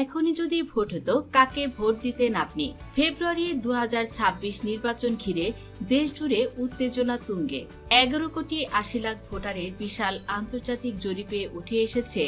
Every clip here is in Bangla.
এখনই যদি ভোট হতো, কাকে ভোট দিতেন আপনি? ফেব্রুয়ারি দু হাজার ছাব্বিশ নির্বাচন ঘিরে দেশ জুড়ে উত্তেজনা তুঙ্গে। এগারো কোটি আশি লাখ ভোটারের বিশাল আন্তর্জাতিক জরিপে উঠে এসেছে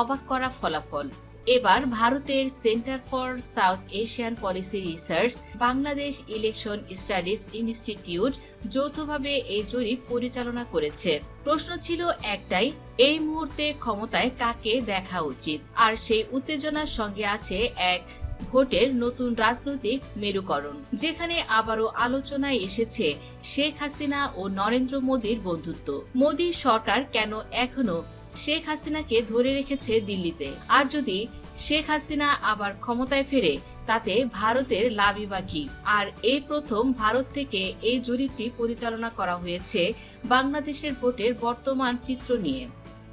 অবাক করা ফলাফল। এবার ভারতের centre for South Asian policy research Bangladesh election studies institute যৌথভাবে এই জরিপ পরিচালনা করেছে। প্রশ্ন ছিল একটাই, এই মুহূর্তে ক্ষমতায় কাকে দেখা উচিত? আর সেই উত্তেজনার সঙ্গে আছে এক ভোটের নতুন রাজনৈতিক মেরুকরণ, যেখানে আবারও আলোচনায় এসেছে শেখ হাসিনা ও নরেন্দ্র মোদীর বন্ধুত্ব। মোদী সরকার কেন এখনও শেখ হাসিনাকে ধরে রেখেছে দিল্লিতে? আর যদি শেখ হাসিনা আবার ক্ষমতায় ফেরে, তাতে ভারতের লাভই বা কি আর এই প্রথম ভারত থেকে এই জরিপটি পরিচালনা করা হয়েছে বাংলাদেশের ভোটের বর্তমান চিত্র নিয়ে।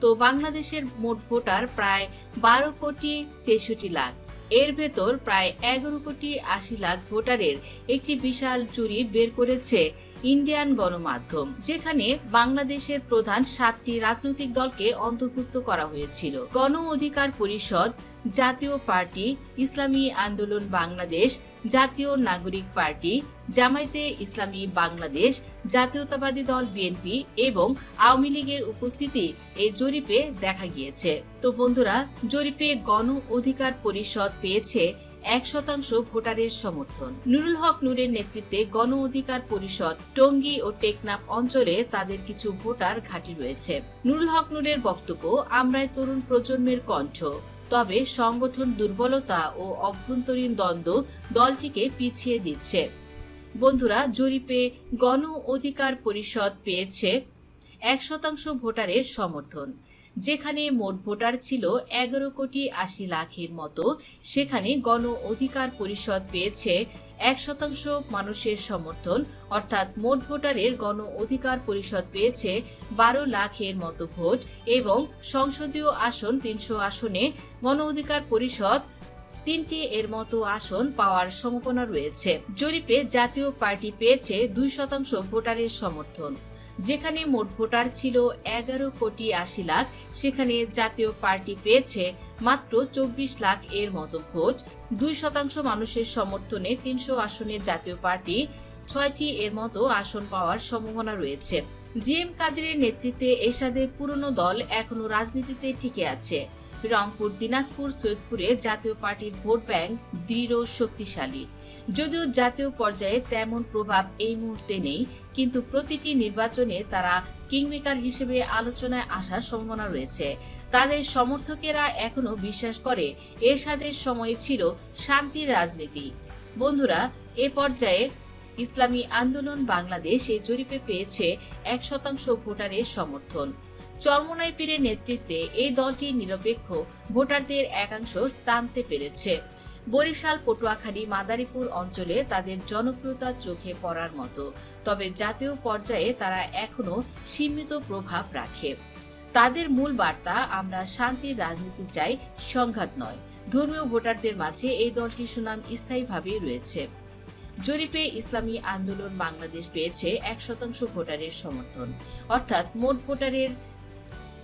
তো বাংলাদেশের মোট ভোটার প্রায় বারো কোটি তেষট্টি লাখ। এর ভেতর প্রায় এগারো কোটি আশি লাখ ভোটারের একটি বিশাল জরিপ বের করেছে ইন্ডিয়ান গণমাধ্যম, যেখানে বাংলাদেশের প্রধান সাতটি রাজনৈতিক দলকে অন্তর্ভুক্ত করা হয়েছিল। গণ অধিকার পরিষদ, জাতীয় পার্টি, ইসলামী আন্দোলন বাংলাদেশ, জাতীয় নাগরিক পার্টি, জামায়াতে ইসলামী বাংলাদেশ, জাতীয়তাবাদী দল বিএনপি এবং আওয়ামী লীগের উপস্থিতি এই জরিপে দেখা গিয়েছে। তো বন্ধুরা, জরিপে গণ অধিকার পরিষদ পেয়েছে এক শতাংশ ভোটারের সমর্থন। নুরুল হক নূরের নেতৃত্বে গণ অধিকার পরিষদ, টঙ্গী ও টেকনাফ অঞ্চলে তাদের কিছু ভোটার ঘাঁটি রয়েছে। নুরুল হক নূরের বক্তব্য, আমরাই তরুণ প্রজন্মের কণ্ঠ। তবে সংগঠন দুর্বলতা ও অভ্যন্তরীণ দ্বন্দ্ব দলটিকে পিছিয়ে দিচ্ছে। বন্ধুরা, জরিপে গণ অধিকার পরিষদ পেয়েছে এক শতাংশ ভোটারের সমর্থন। যেখানে মোট ভোটার ছিল এগারো কোটি আশি লাখের মতো, সেখানে গণ অধিকার পরিষদ পেয়েছে এক শতাংশ মানুষের সমর্থন, অর্থাৎ মোট ভোটারের গণ অধিকার পরিষদ পেয়েছে বারো লাখের মতো ভোট এবং সংসদীয় আসন তিনশো আসনে গণ অধিকার পরিষদ তিনটি এর মতো আসন পাওয়ার সম্ভাবনা রয়েছে। জরিপে জাতীয় পার্টি পেয়েছে দুই শতাংশ ভোটারের সমর্থন। যেখানে মোট ভোটার ছিল এগারো কোটি আশি লাখ, সেখানে জাতীয় পার্টি পেয়েছে মাত্র চব্বিশ লাখ এর মতো ভোট। দুই শতাংশ মানুষের সমর্থনে তিনশো আসনে জাতীয় পার্টি, ছয়টি এর মতো আসন পাওয়ার সম্ভাবনা রয়েছে। জি এম কাদেরের নেতৃত্বে এরশাদের পুরনো দল এখনও রাজনীতিতে টিকে আছে। রংপুর, দিনাজপুর, সৈয়দপুরে জাতীয় পার্টির ভোট ব্যাংক দৃঢ় শক্তিশালী। যদিও জাতীয় পর্যায়ে তেমন প্রভাব এই মুহূর্তে নেই, কিন্তু প্রতিটি নির্বাচনে তারা কিংমেকার হিসেবে আলোচনায় আসার সম্ভাবনা রয়েছে। তাদের সমর্থকেরা এখনও বিশ্বাস করে, এরশাদের সময় ছিল শান্তির রাজনীতি। বন্ধুরা, এ পর্যায়ে ইসলামী আন্দোলন বাংলাদেশ এই জরিপে পেয়েছে এক শতাংশ ভোটারের সমর্থন। চরমনাই পীরের নেতৃত্বে এই দলটি নিরপেক্ষ ভোটারদের একাংশ টানতে পেরেছে। বরিশাল, পটুয়াখালী, মাদারীপুর অঞ্চলে তাদের জনপ্রিয়তা চোখে পড়ার মতো। তবে জাতীয় পর্যায়ে তারা এখনও সীমিত প্রভাব রাখে। তাদের মূল বার্তা, আমরা শান্তির রাজনীতি চাই, সংঘাত নয়। ধর্মীয় ভোটারদের মাঝে এই দলটির সুনাম স্থায়ীভাবে রয়েছে। জরিপে ইসলামী আন্দোলন বাংলাদেশ পেয়েছে এক শতাংশ ভোটারের সমর্থন। অর্থাৎ মোট ভোটারের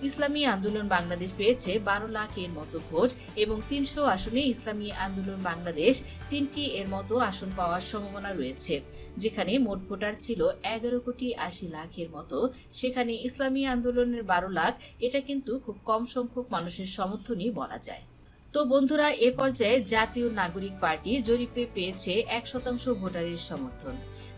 ইসলামী আন্দোলন বাংলাদেশ পেয়েছে বারো লাখ এর মতো ভোট এবং তিনশো আসনে ইসলামী আন্দোলন বাংলাদেশ তিনটি এর মতো আসন পাওয়ার সম্ভাবনা রয়েছে। যেখানে মোট ভোটার ছিল এগারো কোটি আশি লাখের মতো। সেখানে ইসলামী আন্দোলনের বারো লাখ, এটা কিন্তু খুব কম সংখ্যক মানুষের সমর্থনই বলা যায়। তো বন্ধুরা, এ পর্যায়ে জাতীয় নাগরিক পার্টি জরিপে পেয়েছে এক শতাংশ ভোটারের সমর্থন।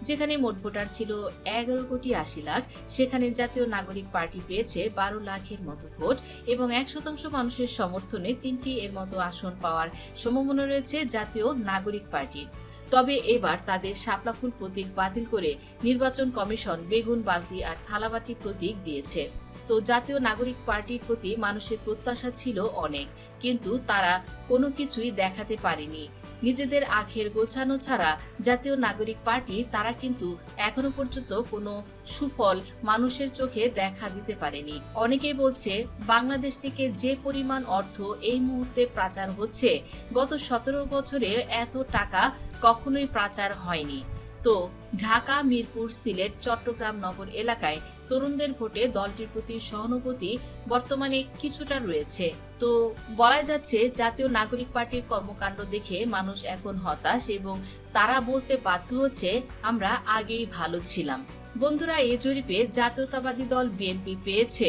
যেখানে মোট ভোটার ছিল এগারো কোটি আশি লাখ। সেখানে জাতীয় নাগরিক পার্টি পেয়েছে বারো লাখের মতো ভোট এবং এক শতাংশ মানুষের সমর্থনে তিনটি এর মতো আসন পাওয়ার সম্ভাবনা রয়েছে জাতীয় নাগরিক পার্টির। তবে এবার তাদের শাপলা ফুল প্রতীক বাতিল করে নির্বাচন কমিশন বেগুন, বালতি আর থালাবাটি প্রতীক দিয়েছে। তো জাতীয় নাগরিক পার্টির প্রতি মানুষের প্রত্যাশা ছিল অনেক, কিন্তু তারা কোনো কিছুই দেখাতে পারেনি। নিজেদের আখের গোছানো ছাড়া জাতীয় নাগরিক পার্টি তারা কিন্তু এখনও পর্যন্ত কোনো সুফল মানুষের চোখে দেখা দিতে পারেনি। অনেকেই বলছে, বাংলাদেশ থেকে যে পরিমাণ অর্থ এই মুহূর্তে পাচার হচ্ছে, গত সতেরো বছরে এত টাকা কখনোই পাচার হয়নি। তো ঢাকা, মিরপুর, সিলেট, চট্টগ্রাম নগর এলাকায় তরুণদের ভোটে দলটির প্রতি সহানুভূতি বর্তমানে কিছুটা রয়েছে। তো বলা যাচ্ছে, জাতীয় নাগরিক পার্টির কর্মকাণ্ড দেখে মানুষ এখন হতাশ এবং তারা বলতে বাধ্য হচ্ছে, আমরা আগেই ভালো ছিলাম। বন্ধুরা, এ জরিপে জাতীয়তাবাদী দল বিএনপি পেয়েছে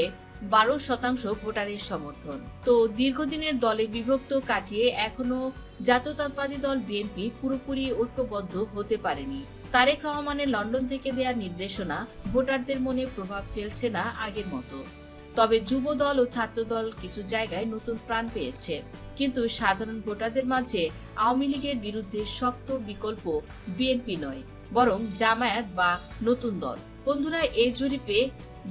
বারো শতাংশ ভোটারের সমর্থন। তো দীর্ঘদিনের দলে বিভক্ত কাটিয়ে এখনও জাতীয়তাবাদী দল বিএনপি পুরোপুরি ঐক্যবদ্ধ হতে পারেনি। তারেক রহমানের লন্ডন থেকে দেওয়া নির্দেশনা ভোটারদের মনে প্রভাব ফেলছে না আগের মতো। তবে যুব দল ও ছাত্র দল কিছু জায়গায় নতুন প্রাণ পেয়েছে। কিন্তু সাধারণ ভোটারদের মাঝে আওয়ামী লীগের বিরুদ্ধে শক্ত বিকল্প বিএনপি নয়, বরং জামায়াত বা নতুন দল। বন্ধুরা, এই জরিপে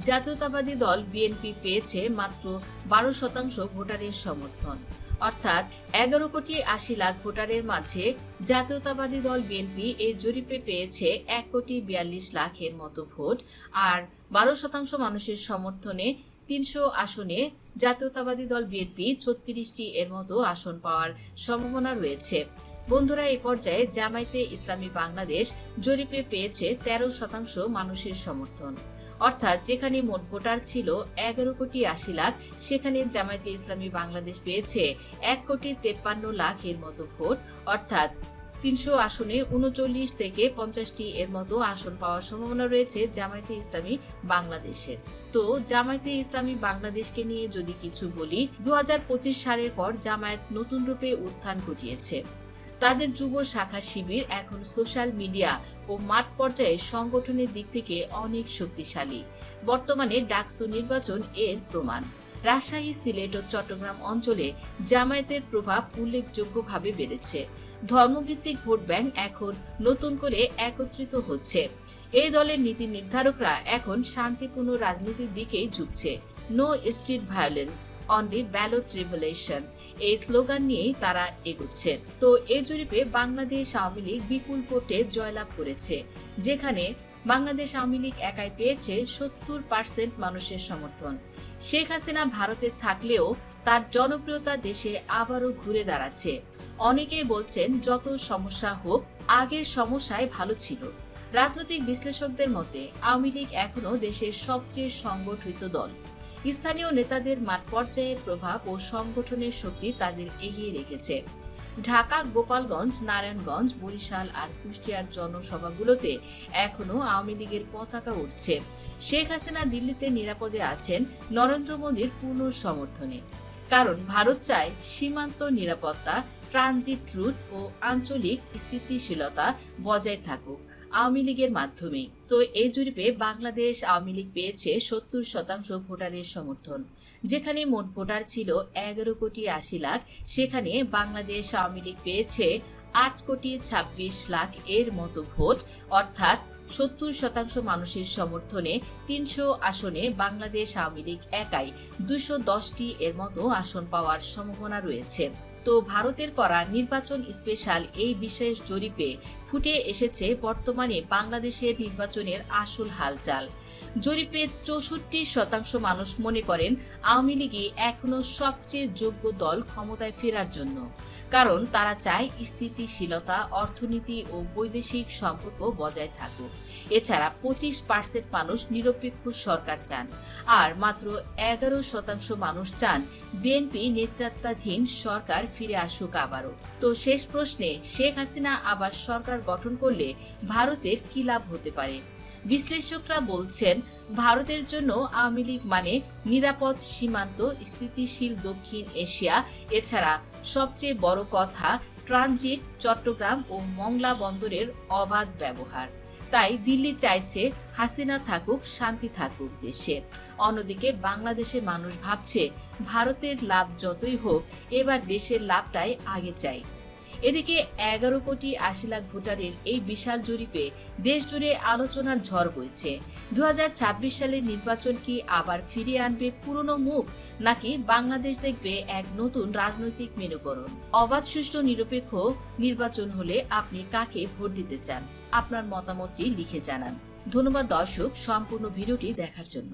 জাতীয়তাবাদী দল বিএনপি পেয়েছে মাত্র বারো শতাংশ ভোটারের সমর্থন। অর্থাৎ এগারো কোটি আশি লাখ ভোটারের মাঝে জাতীয়তাবাদী দল বিএনপি এই জরিপে পেয়েছে এক কোটি বিয়াল্লিশ লাখের মতো ভোট আর বারো শতাংশ মানুষের সমর্থনে তিনশো আসনে জাতীয়তাবাদী দল বিএনপি ছত্রিশটি এর মতো আসন পাওয়ার সম্ভাবনা রয়েছে। বন্ধুরা, এই পর্যায়ে জামায়াতে ইসলামী বাংলাদেশ জরিপে পেয়েছে তেরো শতাংশ মানুষের সমর্থন। অর্থাৎ যেখানে মোট ভোটার ছিল এগারো কোটি আশি লাখ, সেখানে জামায়াতে ইসলামী বাংলাদেশ পেয়েছে এক কোটি তেপ্পান্ন লাখ এর মতো ভোট, অর্থাৎ তিনশো আসনে উনচল্লিশ থেকে পঞ্চাশটি এর মতো আসন পাওয়ার সম্ভাবনা রয়েছে জামায়াতে ইসলামী বাংলাদেশের। তো জামায়াতে ইসলামী বাংলাদেশকে নিয়ে যদি কিছু বলি, দু হাজার পঁচিশ সালের পর জামায়াত নতুন রূপে উত্থান ঘটিয়েছে। তাদের যুব শাখা শিবির এখন সোশ্যাল মিডিয়া ও মাঠ পর্যায়ে সংগঠনের দিক থেকে অনেক শক্তিশালী। বর্তমানে ডাকসু নির্বাচন এর প্রমাণ। রাজশাহী, সিলেট ও চট্টগ্রাম অঞ্চলে জামায়াতের প্রভাব উল্লেখযোগ্যভাবে বেড়েছে। ধর্মভিত্তিক ভোট ব্যাংক এখন নতুন করে একত্রিত হচ্ছে। এই দলের নীতি নির্ধারকরা এখন শান্তিপূর্ণ রাজনীতির দিকেই ঝুঁকছে। No street violence. Only ballot revolution এই স্লোগান নিয়েই তারা এগুচ্ছে। তো এই জরিপে বাংলাদেশ আওয়ামী লীগ বিপুল ভোটে জয়লাভ করেছে। যেখানে বাংলাদেশ আওয়ামী লীগ একাই পেয়েছে সত্তর পার্সেন্ট মানুষের সমর্থন। শেখ হাসিনা ভারতে থাকলেও তার জনপ্রিয়তা দেশে আবারও ঘুরে দাঁড়াচ্ছে। অনেকেই বলছেন যত সমস্যা হোক, আগের সমস্যায় ভালো ছিল। রাজনৈতিক বিশ্লেষকদের মতে, আওয়ামী লীগ এখনও দেশের সবচেয়ে সংগঠিত দল। স্থানীয় নেতাদের মাঠ পর্যায়ের প্রভাব ও সংগঠনের শক্তি তাদের এগিয়ে রেখেছে। ঢাকা, গোপালগঞ্জ, নারায়ণগঞ্জ, বরিশাল আর কুষ্টিয়ার জনসভাগুলোতে এখনও আওয়ামী লীগের পতাকা উঠছে। শেখ হাসিনা দিল্লিতে নিরাপদে আছেন নরেন্দ্র মোদীর পূর্ণ সমর্থনে কারণ ভারত চায় সীমান্ত নিরাপত্তা, ট্রানজিট রুট ও আঞ্চলিক স্থিতিশীলতা বজায় থাকুক। আওয়ামী লীগের মাধ্যমে। তো এই জরিপে বাংলাদেশ আওয়ামী লীগ পেয়েছে সত্তর শতাংশ ভোটারের সমর্থন। যেখানে মোট ভোটার ছিল এগারো কোটি আশি লাখ, সেখানে বাংলাদেশ আওয়ামী লীগ পেয়েছে আট কোটি ছাব্বিশ লাখ এর মতো ভোট। অর্থাৎ সত্তর শতাংশ মানুষের সমর্থনে তিনশো আসনে বাংলাদেশ আওয়ামী লীগ একাই দুশো দশটি এর মতো আসন পাওয়ার সম্ভাবনা রয়েছে। তো ভারতের করা নির্বাচন স্পেশাল এই বিশেষ জরিপে ফুটে এসেছে বর্তমানে বাংলাদেশের নির্বাচনের আসল হালচাল। জরিপে চৌষট্টি শতাংশ মানুষ মনে করেন আওয়ামী লীগই এখনও সবচেয়ে যোগ্য দল ক্ষমতায় ফেরার জন্য, কারণ তারা চায় স্থিতিশীলতা, অর্থনীতি ও বৈদেশিক সম্পর্ক বজায় থাকুক। এছাড়া পঁচিশ পার্সেন্ট মানুষ নিরপেক্ষ সরকার চান, আর মাত্র এগারো শতাংশ মানুষ চান বিএনপি নেতৃত্বাধীন সরকার ফিরে আসুক আবারও। তো শেষ প্রশ্নে, শেখ হাসিনা আবার সরকার গঠন করলে ভারতের কি লাভ হতে পারে? বিশ্লেষকরা বলছেন, ভারতের জন্য আওয়ামী লীগ মানে নিরাপদ, সীমান্ত, স্থিতিশীল দক্ষিণ এশিয়া। এছাড়া সবচেয়ে বড় কথা, ট্রানজিট, চট্টগ্রাম ও মংলা বন্দরের অবাধ ব্যবহার। তাই দিল্লি চাইছে হাসিনা থাকুক, শান্তি থাকুক দেশে। অন্যদিকে বাংলাদেশের মানুষ ভাবছে, ভারতের লাভ যতই হোক, এবার দেশের লাভটাই আগে চাই। এদিকে এগারো কোটি আশি লাখ ভোটারের এই বিশাল জরিপে দেশ জুড়ে আলোচনার ঝড় বইছে। দু হাজার ছাব্বিশ সালের নির্বাচন কি আবার ফিরিয়ে আনবে পুরনো মুখ, নাকি বাংলাদেশ দেখবে এক নতুন রাজনৈতিক মেরুকরণ? অবাধ, সুষ্ঠু, নিরপেক্ষ নির্বাচন হলে আপনি কাকে ভোট দিতে চান? আপনার মতামতটি লিখে জানান। ধন্যবাদ দর্শক, সম্পূর্ণ ভিডিওটি দেখার জন্য।